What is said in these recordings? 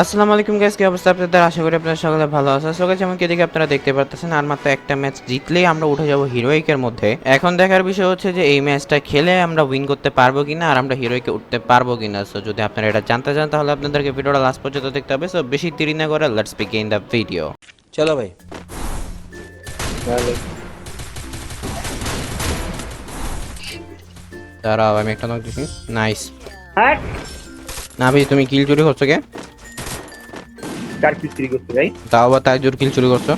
আসসালামু আলাইকুম গাইস কি অবস্থা আপনাদের? আশা করি আপনারা সকলে ভালো আছেন। সো গাইস যেমন কি এদিকে আপনারা দেখতে পারতেছেন আর মাত্র একটা ম্যাচ জিতলেই আমরা উঠে যাব হিরোইকের মধ্যে। এখন দেখার বিষয় হচ্ছে যে এই ম্যাচটা খেলে আমরা উইন করতে পারব কিনা আর আমরা হিরোইকে উঠতে পারব কিনা। সো যদি আপনারা এটা জানতে চান তাহলে আপনাদেরকে ভিডিওটা লাস্ট পর্যন্ত দেখতে হবে। সো বেশি দেরি না করে লেটস বিগিন দ্য ভিডিও চলো ভাই। দাঁড়াও আমি একটা নক দিছি নাইস হাট না ভাই তুমি কিল চুরি করছ কে? চার পিস চুরি করতে ভাই তাও আবার তাই জোর কিল চুরি করছ?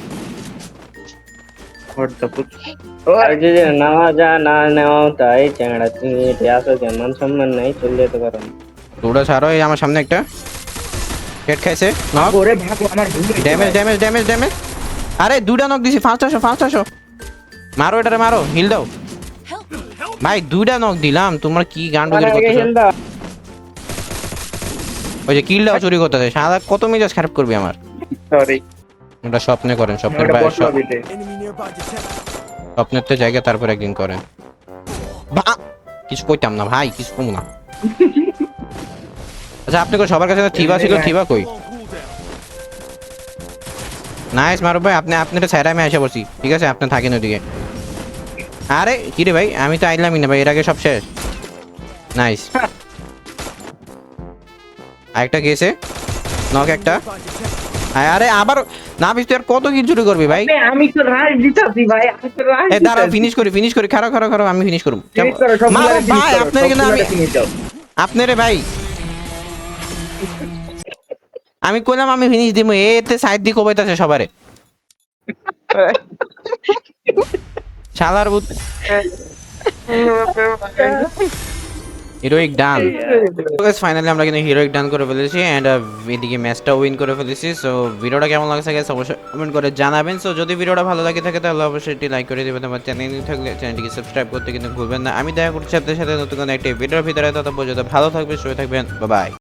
মান ছাড়ো এই আমার সামনে একটা। হেড খাইছে ওরে ভাগো আমার ড্যামেজ ড্যামেজ ড্যামেজ ড্যামেজ আরে দুইটা নক দিছি ফার্স্ট আসো ফার্স্ট আসো। মারো এটারে মারো হিল দাও। ভাই দুইটা নক দিলাম তোমার কি গান্ডু ওই যে কিলটাও চুরি করতেছে। সাদা কত মেজাজ খারাপ করবি আমার? সরি ওটা স্বপ্নে করেন স্বপ্নের বাইরে স্বপ- দিতে। স্বপ্নের তো জায়গা তারপর একদিন করেন। বা কিছু কইতাম না ভাই কিছু কম না। আচ্ছা আপনি কই সবার কাছে থিবা ছিল থিবা কই? নাইস মারুফ ভাই আপনি আপনার সাইড আমি এসে বসি ঠিক আছে আপনি থাকেন ওদিকে আরে কি রে ভাই আমি তো আইলামই না ভাই এর আগে সব শেষ। নাইস। আরেকটা গেছে। নক একটা। আরে আবার না তুই আর কত কি চুরি করবি ভাই? আমি তো রাজ দিতাছি ভাই আমি তো এ দাঁড়াও ফিনিশ করি ফিনিশ করি খারো খারো খারো আমি ফিনিশ করব। মারো ভাই আপনার কিন্তু আমি আপনারে ভাই। আমি কইলাম আমি ফিনিশ দিব এতে সাইড দিয়ে কবাইতাছে সবারে। শালার বুত হিরোইক ডান ফাইনালি আমরা কিন্তু হিরোইক ডান করে ফেলেছি এন্ড এদিকে ম্যাচটা উইন করে ফেলেছি। সো ভিডিওটা কেমন লাগছে গেছে অবশ্যই কমেন্ট করে জানাবেন। সো যদি ভিডিওটা ভালো লাগে থাকে তাহলে অবশ্যই এটি লাইক করে দিবেন আমার চ্যানেল থাকলে চ্যানেলটিকে সাবস্ক্রাইব করতে কিন্তু ভুলবেন না। আমি দেখা করছি আপনাদের সাথে নতুন কোনো একটি ভিডিওর ভিতরে। তত পর্যন্ত ভালো থাকবেন সুস্থ থাকবেন। বাই